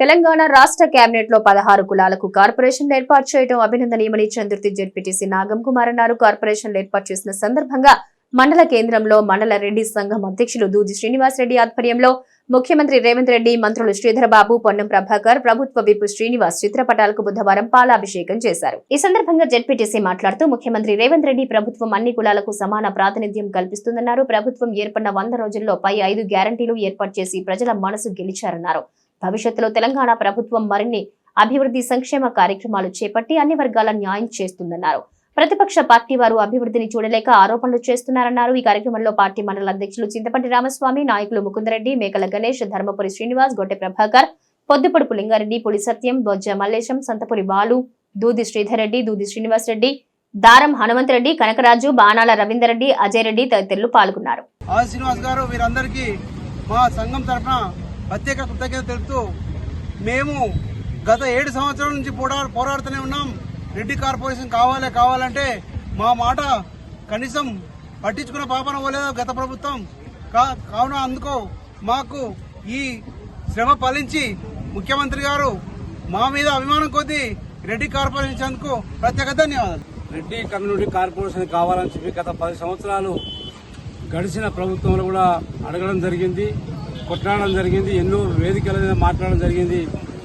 తెలంగాణ రాష్ట్ర కేబినెట్లో పదహారు కులాలకు కార్పొరేషన్లు ఏర్పాటు చేయడం అభినందనీయమని చంద్రుతి జెడ్పీటీసీ నాగం కుమార్ అన్నారు. కార్పొరేషన్లు ఏర్పాటు చేసిన సందర్భంగా మండల కేంద్రంలో మండల రెడ్డి సంఘం అధ్యక్షులు దూది శ్రీనివాస్ రెడ్డి ఆధ్వర్యంలో ముఖ్యమంత్రి రేవంత్ రెడ్డి మంత్రులు శ్రీధరబాబు పొన్నం ప్రభాకర్ ప్రభుత్వ విపు శ్రీనివాస్ చిత్రపటాలకు బుధవారం పాలాభిషేకం చేశారు. ఈ సందర్భంగా జెడ్పీటీసీ మాట్లాడుతూ ముఖ్యమంత్రి రేవంత్ రెడ్డి ప్రభుత్వం అన్ని కులాలకు సమాన ప్రాతినిధ్యం కల్పిస్తుందన్నారు. ప్రభుత్వం ఏర్పడిన వంద రోజుల్లో పై ఐదు గ్యారంటీలు ఏర్పాటు చేసి ప్రజల మనసు గెలిచారన్నారు. భవిష్యత్తులో తెలంగాణ ప్రభుత్వం మరిన్ని అభివృద్ధి సంక్షేమ కార్యక్రమాలు చేపట్టి అన్ని వర్గాల న్యాయం చేస్తుందన్నారు. ప్రతిపక్ష పార్టీ వారు అభివృద్ధిని చూడలేక ఆరోపణలు చేస్తున్నారన్నారు. ఈ కార్యక్రమంలో పార్టీ మండల అధ్యక్షులు చింతపంటి రామస్వామి నాయకులు ముకుందరెడ్డి మేకల గణేష్ ధర్మపురి శ్రీనివాస్ గొట్టె ప్రభాకర్ పొద్దుపొడుపు లింగారెడ్డి పులి సత్యం బొజ్జ మల్లేశం సంతపురి బాలు దూది శ్రీధర్ రెడ్డి దూది శ్రీనివాస్ రెడ్డి దారం హనుమంతరెడ్డి కనకరాజు బాణాల రవీందర్ రెడ్డి రెడ్డి తదితరులు పాల్గొన్నారు. మా సంఘం తరఫున ప్రత్యేక కృతజ్ఞత తెలుపుతూ మేము గత ఏడు సంవత్సరాల నుంచి పోరా పోరాడుతూనే ఉన్నాం. రెడ్డి కార్పొరేషన్ కావాలే కావాలంటే మా మాట కనీసం పట్టించుకున్న పాపన పోలేదు గత ప్రభుత్వం. కా- కావున అందుకో మాకు ఈ శ్రమ ఫలించి ముఖ్యమంత్రి గారు మా మీద అభిమానం కొద్దీ రెడ్డి కార్పొరేషన్ ఇచ్చేందుకు ప్రత్యేక ధన్యవాదాలు. రెడ్డి కమ్యూనిటీ కార్పొరేషన్ కావాలని చెప్పి గత పది సంవత్సరాలు గడిచిన ప్రభుత్వంలో కూడా అడగడం జరిగింది. కొట్లాడడం జరిగింది ఎన్నో వేదికల మీద మాట్లాడడం జరిగింది.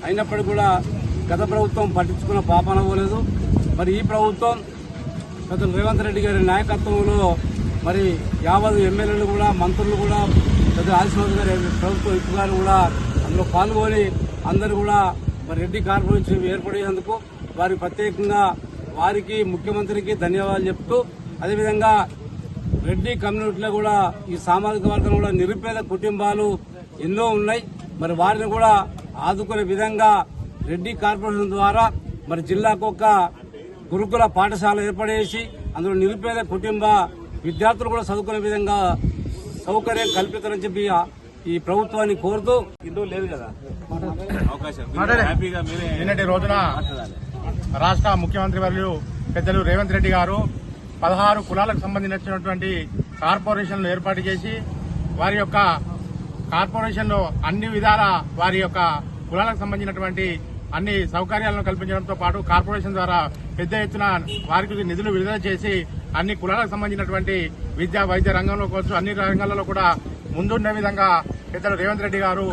అయినప్పటికీ కూడా గత ప్రభుత్వం పట్టించుకున్న పాపన పోలేదు. మరి ఈ ప్రభుత్వం గత రేవంత్ రెడ్డి గారి నాయకత్వంలో మరి యావత్ ఎమ్మెల్యేలు కూడా మంత్రులు కూడా పెద్ద ఆదిశ్వర్ గారి ప్రభుత్వ విప్ గారు కూడా అందులో పాల్గొని అందరూ కూడా మరి రెడ్డి కార్పొరేషన్ ఏర్పడేందుకు వారి ప్రత్యేకంగా వారికి ముఖ్యమంత్రికి ధన్యవాదాలు చెప్తూ అదేవిధంగా రెడ్డి కమ్యూనిటీలో కూడా ఈ సామాజిక వర్గం కూడా నిరుపేద కుటుంబాలు ఎన్నో ఉన్నాయి. మరి వారిని కూడా ఆదుకునే విధంగా రెడ్డి కార్పొరేషన్ ద్వారా మరి జిల్లాకు ఒక గురుకుల పాఠశాల ఏర్పడేసి అందులో నిరుపేద కుటుంబ విద్యార్థులు కూడా చదువుకునే విధంగా సౌకర్యం కల్పిస్తారని చెప్పి ఈ ప్రభుత్వాన్ని కోరుతూ ఇందులో లేదు కదా. నిన్నటి రోజున రాష్ట్ర ముఖ్యమంత్రి వర్యులు పెద్దలు రేవంత్ రెడ్డి గారు పదహారు కులాలకు సంబంధించినటువంటి కార్పొరేషన్లు ఏర్పాటు చేసి వారి యొక్క కార్పొరేషన్లో అన్ని విధాల వారి యొక్క కులాలకు సంబంధించినటువంటి అన్ని సౌకర్యాలను కల్పించడంతో పాటు కార్పొరేషన్ ద్వారా పెద్ద ఎత్తున వారికి నిధులు విడుదల చేసి అన్ని కులాలకు సంబంధించినటువంటి విద్యా వైద్య రంగంలో కావచ్చు అన్ని రంగాలలో కూడా ముందుండే విధంగా పెద్దలు రేవంత్ రెడ్డి గారు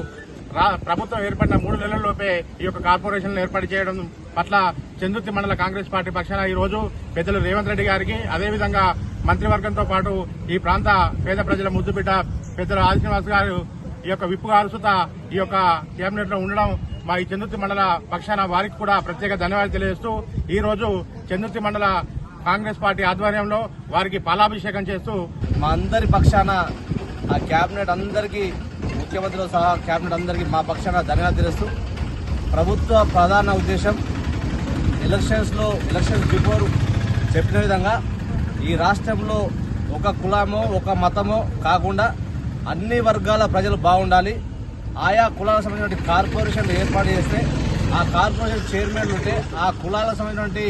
ప్రభుత్వం ఏర్పడిన మూడు నెలల్లోపే ఈ యొక్క కార్పొరేషన్లు ఏర్పాటు చేయడం పట్ల చందుర్తి మండల కాంగ్రెస్ పార్టీ పక్షాన ఈ రోజు పెద్దలు రేవంత్ రెడ్డి గారికి అదేవిధంగా మంత్రివర్గంతో పాటు ఈ ప్రాంత పేద ప్రజల ముద్దుబిడ్డ పెద్దలు ఆదిశ్రీనివాస్ గారు ఈ యొక్క విప్పు అరుసుత ఈ యొక్క కేబినెట్లో ఉండడం మా ఈ చందుర్తి మండల పక్షాన వారికి కూడా ప్రత్యేక ధన్యవాదాలు తెలియజేస్తూ ఈ రోజు చందుర్తి మండల కాంగ్రెస్ పార్టీ ఆధ్వర్యంలో వారికి పాలాభిషేకం చేస్తూ మా అందరి పక్షాన ఆ క్యాబినెట్ అందరికీ ముఖ్యమంత్రితో సహా క్యాబినెట్ అందరికీ మా పక్షాన ధన్యవాదాలు తెలుస్తూ ప్రభుత్వ ప్రధాన ఉద్దేశం ఎలక్షన్స్లో ఎలక్షన్స్ బిఫోర్ చెప్పిన విధంగా ఈ రాష్ట్రంలో ఒక కులమో ఒక మతమో కాకుండా అన్ని వర్గాల ప్రజలు బాగుండాలి. ఆయా కులాలకు సంబంధించిన కార్పొరేషన్లు ఏర్పాటు చేస్తే ఆ కార్పొరేషన్ చైర్మన్ ఉంటే ఆ కులాలకు సంబంధించినటువంటి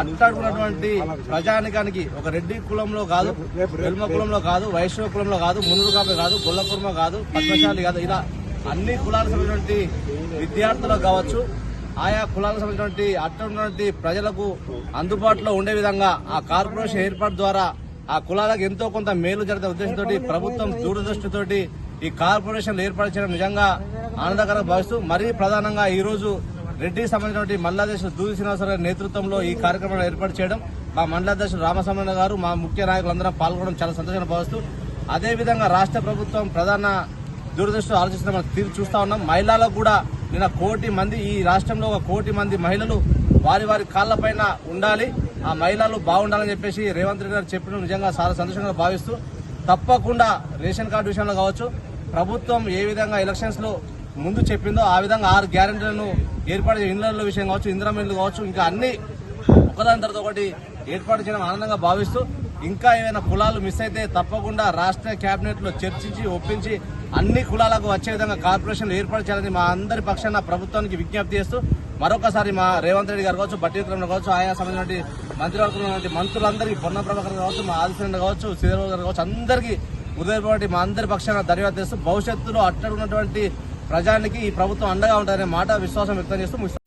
అట్టాడుకున్నటువంటి ప్రజానికానికి ఒక రెడ్డి కులంలో కాదు వెల్మ కులంలో కాదు వైష్ణవ కులంలో కాదు మునుగు కాదు గొల్లకుర్మ కాదు పద్మశాలి కాదు ఇలా అన్ని కులాలకు సంబంధించినటువంటి విద్యార్థులకు కావచ్చు ఆయా కులాలకు సంబంధించినటువంటి అట్టున్నటువంటి ప్రజలకు అందుబాటులో ఉండే విధంగా ఆ కార్పొరేషన్ ఏర్పాటు ద్వారా ఆ కులాలకు ఎంతో కొంత మేలు జరిగే ఉద్దేశంతో ప్రభుత్వం దూరదృష్టితోటి ఈ కార్పొరేషన్ ఏర్పాటు చేయడం నిజంగా ఆనందకరంగా భావిస్తూ మరీ ప్రధానంగా ఈ రోజు రెడ్డికి సంబంధించినటువంటి మండలాధ్యక్షుడు దూరి శ్రీనివాసరావు నేతృత్వంలో ఈ కార్యక్రమాన్ని ఏర్పాటు చేయడం మా మండలాధ్యక్షుడు రామస్వామి గారు మా ముఖ్య నాయకులందరం పాల్గొనడం చాలా సంతోషంగా భావిస్తూ అదేవిధంగా రాష్ట్ర ప్రభుత్వం ప్రధాన దూరదృష్టి ఆలోచిస్తున్న మనం తీరు చూస్తా ఉన్నాం. మహిళలకు కూడా నిన్న కోటి మంది ఈ రాష్ట్రంలో ఒక కోటి మంది మహిళలు వారి వారి కాళ్ళపైన ఉండాలి. ఆ మహిళలు బాగుండాలని చెప్పేసి రేవంత్ రెడ్డి గారు చెప్పిన నిజంగా చాలా సంతోషంగా భావిస్తూ తప్పకుండా రేషన్ కార్డు విషయంలో కావచ్చు ప్రభుత్వం ఏ విధంగా ఎలక్షన్స్లో ముందు చెప్పిందో ఆ విధంగా ఆరు గ్యారెంటీలను ఏర్పాటు ఇండ్ల విషయం కావచ్చు ఇంద్రమిల్లు కావచ్చు ఇంకా అన్ని ఒకదాని తర్వాత ఒకటి ఏర్పాటు చేయడం ఆనందంగా భావిస్తూ ఇంకా ఏమైనా కులాలు మిస్ అయితే తప్పకుండా రాష్ట్ర కేబినెట్లో చర్చించి ఒప్పించి అన్ని కులాలకు వచ్చే విధంగా కార్పొరేషన్లు ఏర్పాటు చేయాలని మా అందరి పక్షాన ప్రభుత్వానికి విజ్ఞప్తి చేస్తూ మరొకసారి మా రేవంత్ రెడ్డి గారు కావచ్చు బట్టి విక్రమ్ కావచ్చు ఆయా సంబంధించిన మంత్రివర్గం మంత్రులందరికీ పొన్న ప్రభాకర్ కావచ్చు మా ఆదిశ్వరన్ కావచ్చు శ్రీధర్ గారు కావచ్చు అందరికీ ఉదయపాటి మా అందరి పక్షాన ధన్యవాదాలు చేస్తూ భవిష్యత్తులో అట్టడున్నటువంటి ప్రజానికి ఈ ప్రభుత్వం అండగా ఉంటారనే మాట విశ్వాసం వ్యక్తం చేస్తూ